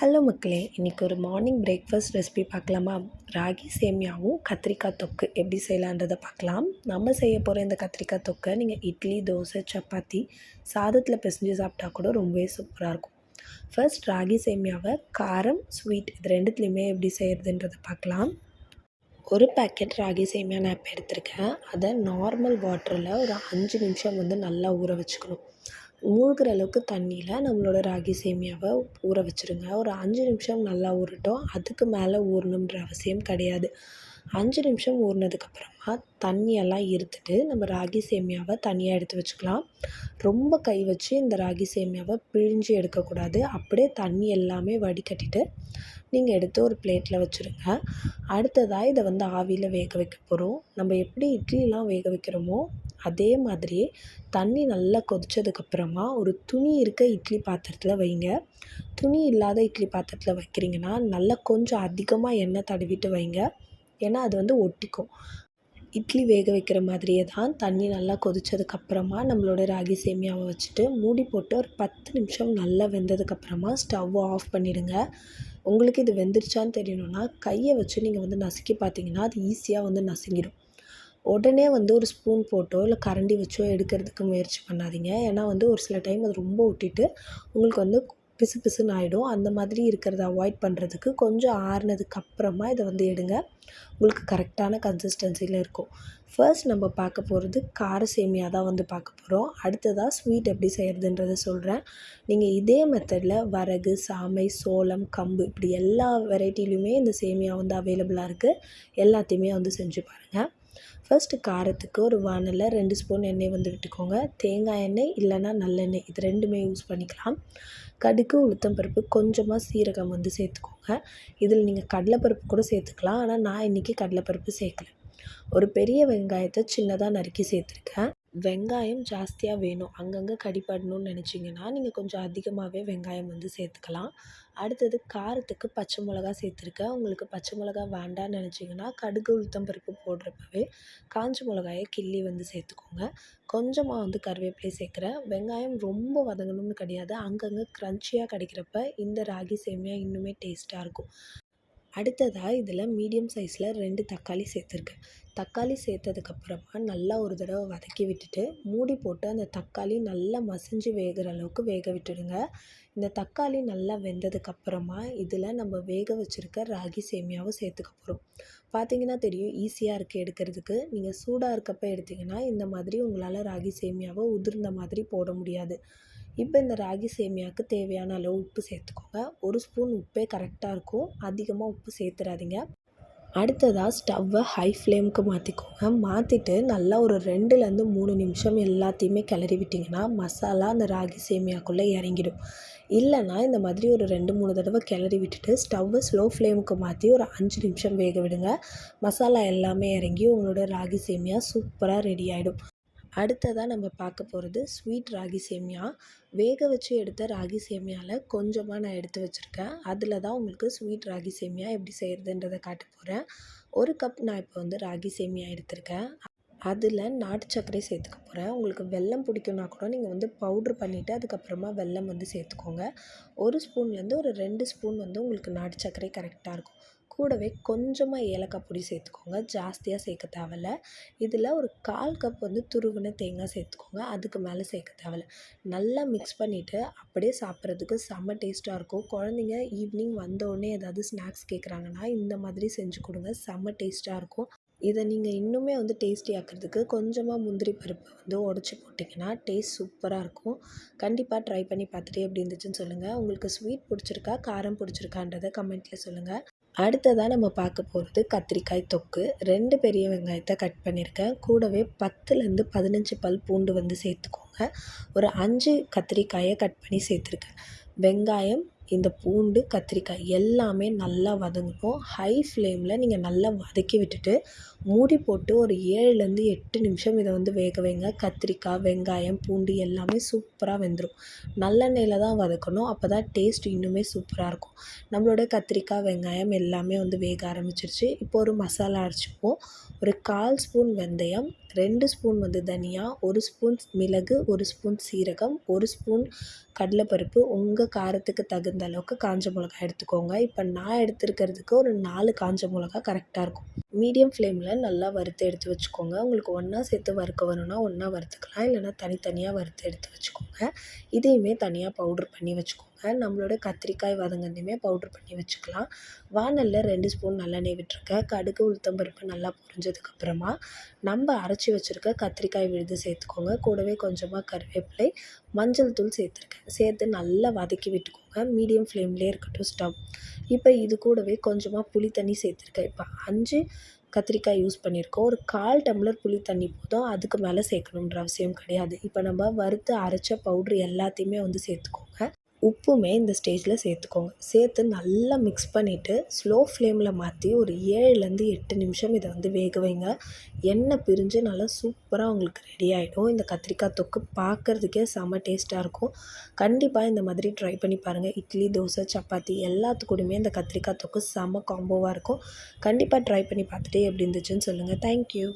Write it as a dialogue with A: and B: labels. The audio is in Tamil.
A: ஹலோ மக்களே இன்றைக்கி ஒரு மார்னிங் பிரேக்ஃபாஸ்ட் ரெசிபி பார்க்கலாமா? ராகி சேமியாவும் கத்திரிக்காய் தொக்கு எப்படி செய்யலான்றதை பார்க்கலாம். நம்ம செய்ய போகிற இந்த கத்திரிக்காய் தொக்கை நீங்கள் இட்லி தோசை சப்பாத்தி சாதத்தில் பிசைஞ்சு சாப்பிட்டா கூட ரொம்பவே சூப்பராக இருக்கும். ஃபர்ஸ்ட் ராகி சேமியாவை காரம் ஸ்வீட் இது ரெண்டுத்துலேயுமே எப்படி செய்கிறதுன்றதை பார்க்கலாம். ஒரு பேக்கெட் ராகி சேமியா நான் இப்போ எடுத்திருக்கேன். அதை நார்மல் வாட்டரில் ஒரு அஞ்சு நிமிஷம் வந்து நல்லா ஊற வச்சுக்கணும். மூழ்கிற அளவுக்கு தண்ணியில் நம்மளோட ராகி சேமியாவை ஊற வச்சுருங்க. ஒரு அஞ்சு நிமிஷம் நல்லா ஊறட்டும். அதுக்கு மேலே ஊறணுன்ற அவசியம் கிடையாது. அஞ்சு நிமிஷம் ஊறினதுக்கப்புறமா தண்ணியெல்லாம் இருத்துட்டு நம்ம ராகி சேமியாவை தனியாக எடுத்து வச்சுக்கலாம். ரொம்ப கை வச்சு இந்த ராகி சேமியாவை பிழிஞ்சு எடுக்கக்கூடாது அப்படியே தண்ணி எல்லாமே வடிகட்டிட்டு நீங்கள் எடுத்து ஒரு பிளேட்டில் வச்சுருங்க. அடுத்ததாக இதை வந்து ஆவியில் வேக வைக்க போகிறோம் நம்ம எப்படி இட்லிலாம் வேக வைக்கிறோமோ அதே மாதிரியே தண்ணி நல்லா கொதித்ததுக்கப்புறமா ஒரு துணி இருக்க இட்லி பாத்திரத்தில் வைங்க. துணி இல்லாத இட்லி பாத்திரத்தில் வைக்கிறீங்கன்னா நல்லா கொஞ்சம் அதிகமாக எண்ணெய் தடவிட்டு வைங்க. ஏன்னா அது வந்து ஒட்டிக்கும். இட்லி வேக வைக்கிற மாதிரியே தான் தண்ணி நல்லா கொதித்ததுக்கப்புறமா நம்மளோட ராகி சேமியாவை வச்சுட்டு மூடி போட்டு ஒரு பத்து நிமிஷம் நல்லா வெந்ததுக்கப்புறமா ஸ்டவ்வை ஆஃப் பண்ணிவிடுங்க உங்களுக்கு இது வெந்துருச்சான்னு தெரியணுன்னா கையை வச்சு நீங்கள் வந்து நசுக்கி பார்த்தீங்கன்னா அது ஈஸியாக வந்து நசுங்கிடும். உடனே வந்து ஒரு ஸ்பூன் போட்டோ இல்லை கரண்டி வச்சோ எடுக்கிறதுக்கு முயற்சி பண்ணாதீங்க. ஏன்னா வந்து ஒரு சில டைம் அது ரொம்ப ஒட்டிட்டு உங்களுக்கு வந்து பிசு பிசுன்னு ஆகிடும் அந்த மாதிரி இருக்கிறத அவாய்ட் பண்ணுறதுக்கு கொஞ்சம் ஆறுனதுக்கு அப்புறமா இதை வந்து எடுங்க. உங்களுக்கு கரெக்டான கன்சிஸ்டன்சியில் இருக்கும். ஃபர்ஸ்ட் நம்ம பார்க்க போகிறது கார சேமியா தான் வந்து பார்க்க போகிறோம் அடுத்ததாக ஸ்வீட் எப்படி செய்கிறதுன்றத சொல்கிறேன் நீங்கள் இதே மெத்தடில் வரகு சாமை சோளம் கம்பு இப்படி எல்லா வெரைட்டிலையுமே இந்த சேமியா வந்து அவைலபிளாக இருக்குது எல்லாத்தையுமே வந்து செஞ்சு பாருங்கள் ஃபர்ஸ்ட்டு காரத்துக்கு ஒரு வானலில் ரெண்டு ஸ்பூன் எண்ணெய் வந்து விட்டுக்கோங்க. தேங்காய் எண்ணெய் இல்லைன்னா நல்லெண்ணெய். இது ரெண்டுமே யூஸ் பண்ணிக்கலாம். கடுகு உளுத்தம்பருப்பு கொஞ்சமாக சீரகம் வந்து சேர்த்துக்கோங்க. இதில் நீங்கள் கடலைப்பருப்பு கூட சேர்த்துக்கலாம். ஆனால் நான் இன்றைக்கி கடலைப்பருப்பு சேர்க்கல. ஒரு பெரிய வெங்காயத்தை சின்னதாக நறுக்கி சேர்த்துருக்கேன். வெங்காயம் ஜாஸ்தியாக வேணும். அங்கங்கே கடிப்படணும்னு நினச்சிங்கன்னா நீங்கள் கொஞ்சம் அதிகமாகவே வெங்காயம் வந்து சேர்த்துக்கலாம். அடுத்தது காரத்துக்கு பச்சை மிளகா சேர்த்துருக்கேன். உங்களுக்கு பச்சை மிளகா வேண்டான்னு நினச்சிங்கன்னா கடுகு உளுத்தம் பருப்பு போடுறப்பவே காஞ்ச மிளகாயை கிள்ளி வந்து சேர்த்துக்கோங்க. கொஞ்சமாக வந்து கருவேப்பிலை சேர்க்குறேன். வெங்காயம் ரொம்ப வதங்கணும்னு கிடையாது. அங்கங்கே க்ரன்ச்சியாக கிடைக்கிறப்ப இந்த ராகி சேமியா இன்னுமே டேஸ்ட்டாக இருக்கும். அடுத்ததாக இதில் மீடியம் சைஸில் ரெண்டு தக்காளி சேர்த்துருக்கேன். தக்காளி சேர்த்ததுக்கப்புறமா நல்லா ஒரு தடவை வதக்கி விட்டுட்டு மூடி போட்டு அந்த தக்காளி நல்லா மசிஞ்சு வேகிற அளவுக்கு வேக விட்டுடுங்க. இந்த தக்காளி நல்லா வெந்ததுக்கப்புறமா இதில் நம்ம வேக வச்சுருக்க ராகி சேமியாவும் சேர்த்துக்க போகிறோம் பார்த்தீங்கன்னா தெரியும் ஈஸியாக இருக்குது எடுக்கிறதுக்கு. நீங்கள் சூடாக இருக்கப்போ எடுத்திங்கன்னா இந்த மாதிரி உங்களால் ராகி சேமியாவை உதிர்ந்த மாதிரி போட முடியாது. இப்போ இந்த ராகி சேமியாவுக்கு தேவையான அளவு உப்பு சேர்த்துக்கோங்க. ஒரு ஸ்பூன் உப்பே கரெக்டாக இருக்கும். அதிகமாக உப்பு சேர்த்துறாதீங்க. அடுத்ததாக ஸ்டவ்வை ஹை ஃப்ளேமுக்கு மாற்றிக்கோங்க மாற்றிட்டு நல்லா ஒரு ரெண்டுலேருந்து மூணு நிமிஷம் எல்லாத்தையுமே கிளறி விட்டிங்கன்னா மசாலா அந்த ராகி சேமியாக்குள்ளே இறங்கிடும். இல்லைன்னா இந்த மாதிரி ஒரு ரெண்டு மூணு தடவை கிளறி விட்டுட்டு ஸ்டவ்வை ஸ்லோ ஃப்ளேமுக்கு மாற்றி ஒரு அஞ்சு நிமிஷம் வேக விடுங்க. மசாலா எல்லாமே இறங்கி உங்களோட ராகி சேமியா சூப்பராக ரெடி ஆகிடும் அடுத்ததாக நம்ம பார்க்க போகிறது ஸ்வீட் ராகி சேமியா. வேக வச்சு எடுத்த ராகி சேமியாவில் கொஞ்சமாக நான் எடுத்து வச்சுருக்கேன். அதில் தான் உங்களுக்கு ஸ்வீட் ராகி சேமியா எப்படி செய்கிறதுன்றதை காட்ட போகிறேன் ஒரு கப் நான் இப்போ வந்து ராகி சேமியா எடுத்திருக்கேன். அதில் நாட்டு சர்க்கரை சேர்த்துக்க போகிறேன் உங்களுக்கு வெல்லம் பிடிக்கும்னா கூட நீங்கள் வந்து பவுட்ரு பண்ணிவிட்டு அதுக்கப்புறமா வெல்லம் வந்து சேர்த்துக்கோங்க. ஒரு ஸ்பூன்லேருந்து ஒரு ரெண்டு ஸ்பூன் வந்து உங்களுக்கு நாட்டு சர்க்கரை கரெக்டாக இருக்கும். கூடவே கொஞ்சமாக ஏலக்காய் பொடி சேர்த்துக்கோங்க. ஜாஸ்தியாக சேர்க்க தேவையில்ல. இதில் ஒரு கால் கப் வந்து துருவின தேங்காய் சேர்த்துக்கோங்க. அதுக்கு மேலே சேர்க்க தேவையில்ல. நல்லா மிக்ஸ் பண்ணிவிட்டு அப்படியே சாப்பிட்றதுக்கு செம்ம டேஸ்ட்டாக இருக்கும். குழந்தைங்க ஈவினிங் வந்தோடனே ஏதாவது ஸ்நாக்ஸ் கேட்குறாங்கன்னா இந்த மாதிரி செஞ்சு கொடுங்க. செம்ம டேஸ்ட்டாக இருக்கும். இதை நீங்கள் இன்னுமே வந்து டேஸ்டி ஆக்கிறதுக்கு கொஞ்சமாக முந்திரி பருப்பு வந்து உடச்சி போட்டிங்கன்னா டேஸ்ட் சூப்பராக இருக்கும். கண்டிப்பாக ட்ரை பண்ணி பார்த்துட்டு எப்படி இருந்துச்சுன்னு சொல்லுங்கள் உங்களுக்கு ஸ்வீட் பிடிச்சிருக்கா காரம் பிடிச்சிருக்கான்றதை கமெண்ட்டில் சொல்லுங்கள் அடுத்ததாக நம்ம பார்க்க போகிறது கத்திரிக்காய் தொக்கு. ரெண்டு பெரிய வெங்காயத்தை கட் பண்ணியிருக்கேன் கூடவே பத்துலேருந்து பதினஞ்சு பல் பூண்டு வந்து சேர்த்துக்கோங்க. ஒரு அஞ்சு கத்திரிக்காயை கட் பண்ணி சேர்த்துருக்கேன். வெங்காயம் இந்த பூண்டு கத்திரிக்காய் எல்லாமே நல்லா வதங்கணும் ஹை ஃப்ளேமில் நீங்கள் நல்லா வதக்கி விட்டுட்டு மூடி போட்டு ஒரு ஏழுலேருந்து எட்டு நிமிஷம் இதை வந்து வேக வைங்க. கத்திரிக்காய் வெங்காயம் பூண்டு எல்லாமே சூப்பராக வெந்துடும் நல்லெண்ணெயில் தான் வதக்கணும். அப்போ தான் டேஸ்ட் இன்னுமே சூப்பராக இருக்கும். நம்மளோட கத்திரிக்காய் வெங்காயம் எல்லாமே வந்து வேக ஆரம்பிச்சிருச்சு. இப்போ ஒரு மசாலா அரைச்சிப்போம். ஒரு கால் ஸ்பூன் வெந்தயம் ரெண்டு ஸ்பூன் வந்து தனியா ஒரு ஸ்பூன் மிளகு ஒரு ஸ்பூன் சீரகம் ஒரு ஸ்பூன் கடலைப்பருப்பு. உங்கள் காரத்துக்கு தகுந்த அளவுக்கு காஞ்ச மிளகா எடுத்துக்கோங்க. இப்போ நான் எடுத்துருக்கிறதுக்கு ஒரு நாலு காஞ்ச மிளகா கரெக்டாக இருக்கும். மீடியம் ஃப்ளேமில் நல்லா வறுத்து எடுத்து வச்சுக்கோங்க. உங்களுக்கு ஒன்றா சேர்த்து வறுக்க வரணும்னா ஒன்றா வறுத்துக்கலாம். இல்லைனா தனித்தனியாக வறுத்து எடுத்து வச்சுக்கோங்க. இதையுமே தனியாக பவுட்ரு பண்ணி வச்சுக்கோங்க. நம்மளோட கத்திரிக்காய் வதங்கினதையுமே பவுட்ரு பண்ணி வச்சுக்கலாம். வானலில் ரெண்டு ஸ்பூன் நல்லெண்ணெய் விட்டுருக்கேன் கடுகு உளுத்தம்பருப்பு நல்லா பொரிஞ்சதுக்கப்புறமா நம்ம அரைச்சி வச்சுருக்க கத்திரிக்காய் விழுது சேர்த்துக்கோங்க. கூடவே கொஞ்சமாக கருவேப்பிலை மஞ்சள் தூள் சேர்த்துருக்கேன். சேர்த்து நல்லா வதக்கி விட்டுக்கோங்க. மீடியம் ஃப்ளேம்லேயே இருக்கட்டும் ஸ்டவ் இப்போ இது கூடவே கொஞ்சமாக புளி தண்ணி சேர்த்துருக்கேன். இப்போ அஞ்சு கத்திரிக்காய் யூஸ் பண்ணியிருக்கோம் ஒரு கால் டம்ளர் புளி தண்ணி போதும். அதுக்கு மேலே சேர்க்கணுன்ற அவசியம் கிடையாது. இப்போ நம்ம வறுத்து அரைச்ச பவுட்ரு எல்லாத்தையுமே வந்து சேர்த்துக்கோங்க. உப்புமே இந்த ஸ்டேஜில் சேர்த்துக்கோங்க. சேர்த்து நல்லா மிக்ஸ் பண்ணிவிட்டு ஸ்லோ ஃப்ளேமில் மாற்றி ஒரு ஏழுலேருந்து எட்டு நிமிஷம் இதை வந்து வேக வைங்க. எண்ணெய் பிரிஞ்சு நல்லா சூப்பராக உங்களுக்கு ரெடி ஆகிடும் இந்த கத்திரிக்காய் தொக்கு பார்க்குறதுக்கே செம்ம டேஸ்ட்டாக இருக்கும். கண்டிப்பாக இந்த மாதிரி ட்ரை பண்ணி பாருங்கள் இட்லி தோசை சப்பாத்தி எல்லாத்துக்கூடயுமே இந்த கத்திரிக்காய் தொக்கு செம்ம காம்போவாக இருக்கும். கண்டிப்பாக ட்ரை பண்ணி பார்த்துட்டு எப்படி இருந்துச்சுன்னு சொல்லுங்கள் தேங்க்யூ